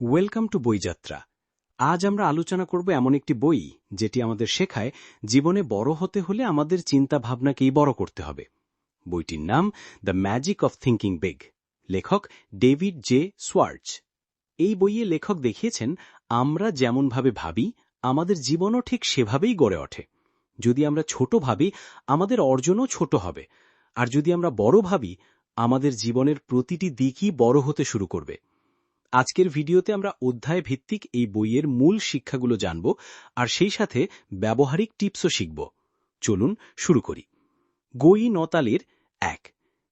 Welcome to বইযাত্রা। আজ আমরা আলোচনা করব এমন একটি বই যেটি আমাদের শেখায় জীবনে বড় হতে হলে আমাদের চিন্তা ভাবনাকেই বড় করতে হবে। বইটির নাম the magic of thinking big. লেখক ডেভিড জে সোয়ার্চ এই বইয়ে লেখক দেখিয়েছেন, আমরা যেমনভাবে ভাবি, আমাদের জীবনও ঠিক সেভাবেই গড়ে ওঠে। যদি আমরা ছোট ভাবি, আমাদের অর্জনও ছোট হবে। আর যদি আমরা বড় ভাবি, আমাদের জীবনের প্রতিটি দিকই বড় হতে শুরু করবে। আজকের ভিডিওতে আমরা অধ্যায় ভিত্তিক এই বইয়ের মূল শিক্ষাগুলো জানব আর সেই সাথে ব্যবহারিক টিপসও শিখব। চলুন শুরু করি। গই নতালের এক।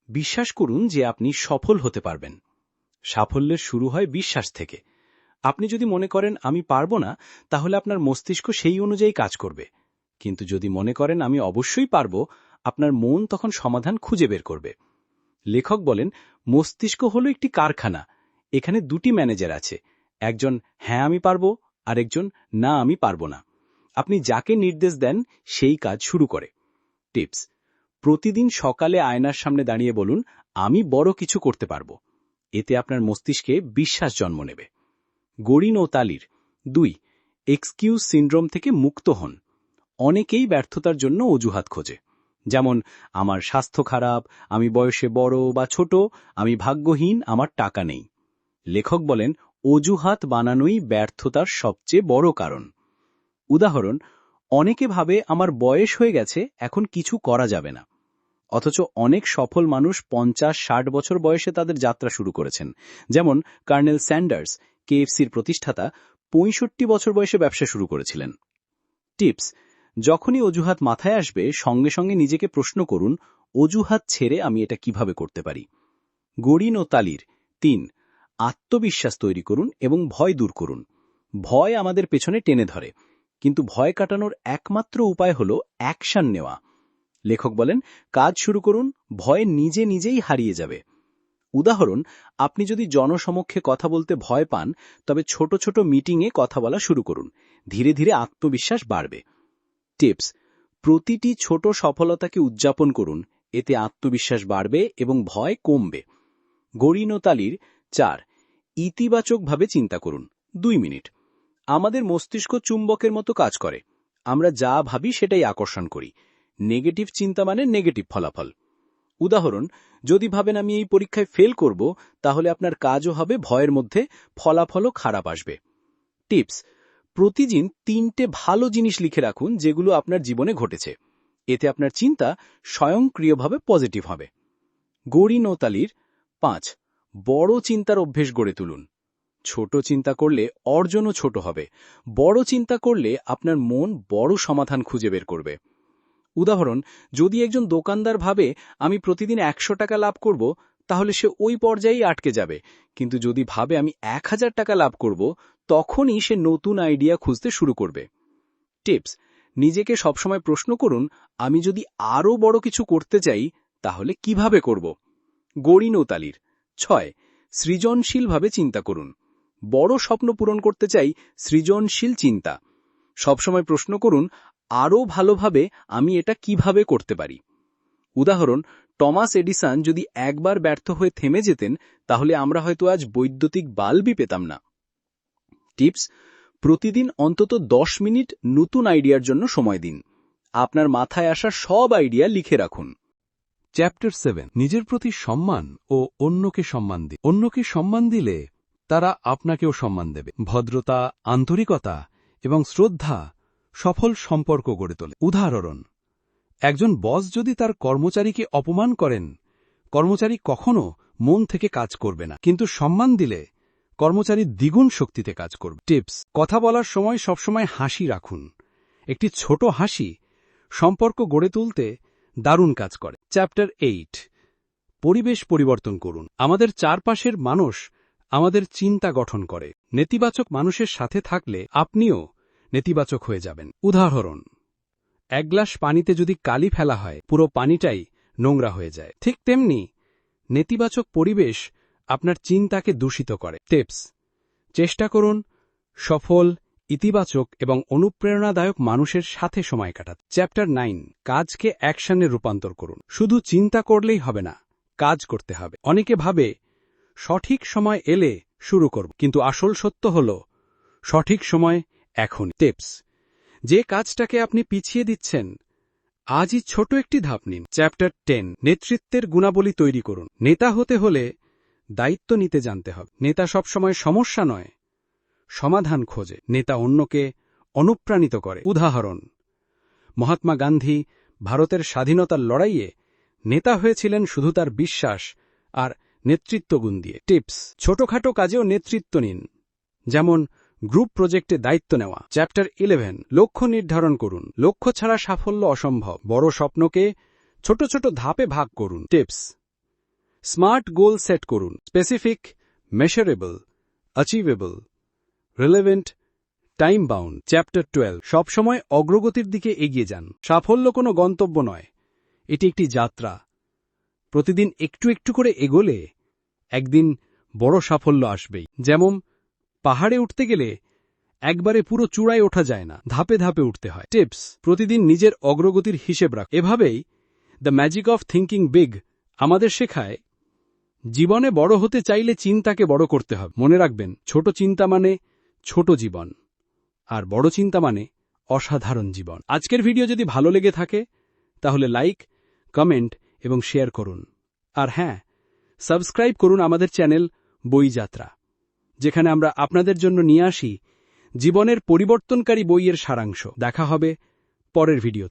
বিশ্বাস করুন যে আপনি সফল হতে পারবেন। সাফল্যের শুরু হয় বিশ্বাস থেকে। আপনি যদি মনে করেন, আমি পারব না, তাহলে আপনার মস্তিষ্ক সেই অনুযায়ী কাজ করবে। কিন্তু যদি মনে করেন, আমি অবশ্যই পারব, আপনার মন তখন সমাধান খুঁজে বের করবে। লেখক বলেন, মস্তিষ্ক হল একটি কারখানা। এখানে দুটি ম্যানেজার আছে, একজন হ্যাঁ আমি পারব, আরেকজন না আমি পারব না। আপনি যাকে নির্দেশ দেন, সেই কাজ শুরু করে। টিপস, প্রতিদিন সকালে আয়নার সামনে দাঁড়িয়ে বলুন, আমি বড় কিছু করতে পারব। এতে আপনার মস্তিষ্কে বিশ্বাস জন্ম নেবে। গড়িন ও তালির, দুই, এক্সকিউজ সিন্ড্রোম থেকে মুক্ত হন। অনেকেই ব্যর্থতার জন্য অজুহাত খোঁজে। যেমন, আমার স্বাস্থ্য খারাপ, আমি বয়সে বড় বা ছোট, আমি ভাগ্যহীন, আমার টাকা নেই। লেখক বলেন, অজুহাত বানানোই ব্যর্থতার সবচেয়ে বড় কারণ। উদাহরণ, অনেকে ভাবে, আমার বয়স হয়ে গেছে, এখন কিছু করা যাবে না। অথচ অনেক সফল মানুষ পঞ্চাশ, ষাট বছর বয়সে তাদের যাত্রা শুরু করেছেন। যেমন কার্নেল স্যান্ডার্স, কেএফসির প্রতিষ্ঠাতা, পঁয়ষট্টি বছর বয়সে ব্যবসা শুরু করেছিলেন। টিপস, যখনই অজুহাত মাথায় আসবে, সঙ্গে সঙ্গে নিজেকে প্রশ্ন করুন, অজুহাত ছেড়ে আমি এটা কীভাবে করতে পারি? গড়িন ও তালির, তিন আত্মবিশ্বাস তৈরি করুন এবং ভয় দূর করুন। ভয় আমাদের পেছনে টেনে ধরে। কিন্তু ভয় কাটানোর একমাত্র উপায় হল অ্যাকশন নেওয়া। লেখক বলেন, কাজ শুরু করুন, ভয় নিজে নিজেই হারিয়ে যাবে। উদাহরণ, আপনি যদি জনসমক্ষে কথা বলতে ভয় পান, তবে ছোট ছোট মিটিংয়ে কথা বলা শুরু করুন। ধীরে ধীরে আত্মবিশ্বাস বাড়বে। টিপস, প্রতিটি ছোট সফলতাকে উদযাপন করুন। এতে আত্মবিশ্বাস বাড়বে এবং ভয় কমবে। গরিনতালির চার ইতিবাচকভাবে চিন্তা করুন। দুই মিনিট। আমাদের মস্তিষ্ক চুম্বকের মতো কাজ করে। আমরা যা ভাবি সেটাই আকর্ষণ করি। নেগেটিভ চিন্তা মানে নেগেটিভ ফলাফল। উদাহরণ, যদি ভাবেন আমি এই পরীক্ষায় ফেল করব, তাহলে আপনার কাজও হবে ভয়ের মধ্যে, ফলাফলও খারাপ আসবে। টিপস, প্রতিদিন তিনটে ভালো জিনিস লিখে রাখুন যেগুলো আপনার জীবনে ঘটেছে। এতে আপনার চিন্তা স্বয়ংক্রিয়ভাবে পজিটিভ হবে। গড়ি নৌতালির পাঁচ বড় চিন্তার অভ্যেস গড়ে তুলুন। ছোট চিন্তা করলে অর্জনও ছোট হবে। বড় চিন্তা করলে আপনার মন বড় সমাধান খুঁজে বের করবে। উদাহরণ, যদি একজন দোকানদার ভাবে, আমি প্রতিদিন একশো টাকা লাভ করব তাহলে সে ওই পর্যায়েই আটকে যাবে। কিন্তু যদি ভাবে, আমি এক হাজার টাকা লাভ করব তখনই সে নতুন আইডিয়া খুঁজতে শুরু করবে। টিপস, নিজেকে সবসময় প্রশ্ন করুন, আমি যদি আরও বড় কিছু করতে চাই, তাহলে কীভাবে করব? গড়ি নৌতালির ছয়, সৃজনশীলভাবে চিন্তা করুন। বড় স্বপ্ন পূরণ করতে চাই সৃজনশীল চিন্তা। সবসময় প্রশ্ন করুন, আরও ভালোভাবে আমি এটা কীভাবে করতে পারি? উদাহরণ, টমাস এডিসন যদি একবার ব্যর্থ হয়ে থেমে যেতেন, তাহলে আমরা হয়তো আজ বৈদ্যুতিক বাল্বই পেতাম না। টিপস, প্রতিদিন অন্তত দশ মিনিট নতুন আইডিয়ার জন্য সময় দিন। আপনার মাথায় আসা সব আইডিয়া লিখে রাখুন। চ্যাপ্টার সেভেন নিজের প্রতি সম্মান ও অন্যকে সম্মান দিন অন্যকে সম্মান দিলে তারা আপনাকেও সম্মান দেবে। ভদ্রতা, আন্তরিকতা এবং শ্রদ্ধা সফল সম্পর্ক গড়ে তোলে। উদাহরণ, একজন বস যদি তার কর্মচারীকে অপমান করেন, কর্মচারী কখনো মন থেকে কাজ করবে না। কিন্তু সম্মান দিলে কর্মচারী দ্বিগুণ শক্তিতে কাজ করবে। টিপস কথা বলার সময় সবসময় হাসি রাখুন। একটি ছোট হাসি সম্পর্ক গড়ে তুলতে দারুণ কাজ করে। চ্যাপ্টার এইট পরিবেশ পরিবর্তন করুন। আমাদের চারপাশের মানুষ আমাদের চিন্তা গঠন করে। নেতিবাচক মানুষের সাথে থাকলে আপনিও নেতিবাচক হয়ে যাবেন। উদাহরণ, এক গ্লাস পানিতে যদি কালি ফেলা হয়, পুরো পানিটাই নোংরা হয়ে যায়। ঠিক তেমনি নেতিবাচক পরিবেশ আপনার চিন্তাকে দূষিত করে। টিপস চেষ্টা করুন সফল ইতিবাচক এবং অনুপ্রেরণাদায়ক মানুষের সাথে সময় কাটাতে। চ্যাপ্টার নাইন কাজকে অ্যাকশনে রূপান্তর করুন। শুধু চিন্তা করলেই হবে না, কাজ করতে হবে। অনেকে ভাবে, সঠিক সময় এলে শুরু করব, কিন্তু আসল সত্য হল, সঠিক সময় এখন টিপস যে কাজটাকে আপনি পিছিয়ে দিচ্ছেন, আজই ছোট একটি ধাপ নিন। চ্যাপ্টার টেন নেতৃত্বের গুণাবলী তৈরি করুন। নেতা হতে হলে দায়িত্ব নিতে জানতে হবে। নেতা সবসময় সমস্যা নয় সমাধান খোঁজে, নেতা অন্যকে অনুপ্রাণিত করে। উদাহরণ, মহাত্মা গান্ধী ভারতের স্বাধীনতার লড়াইয়ে নেতা হয়েছিলেন শুধু তার বিশ্বাস আর নেতৃত্বগুণ দিয়ে। টিপস, ছোটখাটো কাজেও নেতৃত্ব নিন, যেমন গ্রুপ প্রজেক্টে দায়িত্ব নেওয়া। চ্যাপ্টার ইলেভেন, লক্ষ্য নির্ধারণ করুন। লক্ষ্য ছাড়া সাফল্য অসম্ভব। বড় স্বপ্নকে ছোট ছোট ধাপে ভাগ করুন। টিপস, স্মার্ট গোল সেট করুন। Specific, measurable, achievable. Relevant time bound chapter twelve, সবসময় অগ্রগতির দিকে এগিয়ে যান। সাফল্য কোনো গন্তব্য নয়, এটি একটি যাত্রা। প্রতিদিন একটু একটু করে এগোলে একদিন বড় সাফল্য আসবেই। যেমন, পাহাড়ে উঠতে গেলে একবারে পুরো চূড়ায় ওঠা যায় না, ধাপে ধাপে উঠতে হয়। টিপস, প্রতিদিন নিজের অগ্রগতির হিসেব রাখ। এভাবেই the magic of thinking big আমাদের শেখায়, জীবনে বড় হতে চাইলে চিন্তাকে বড় করতে হবে। মনে রাখবেন, ছোট চিন্তা মানে ছোট জীবন, আর বড় চিন্তা মানে অসাধারণ জীবন। আজকের ভিডিও যদি ভালো লেগে থাকে, তাহলে লাইক, কমেন্ট এবং শেয়ার করুন। আর হ্যাঁ সাবস্ক্রাইব করুন আমাদের চ্যানেল বইযাত্রা যেখানে আমরা আপনাদের জন্য নিয়ে আসি জীবনের পরিবর্তনকারী বইয়ের সারাংশ। দেখা হবে পরের ভিডিওতে।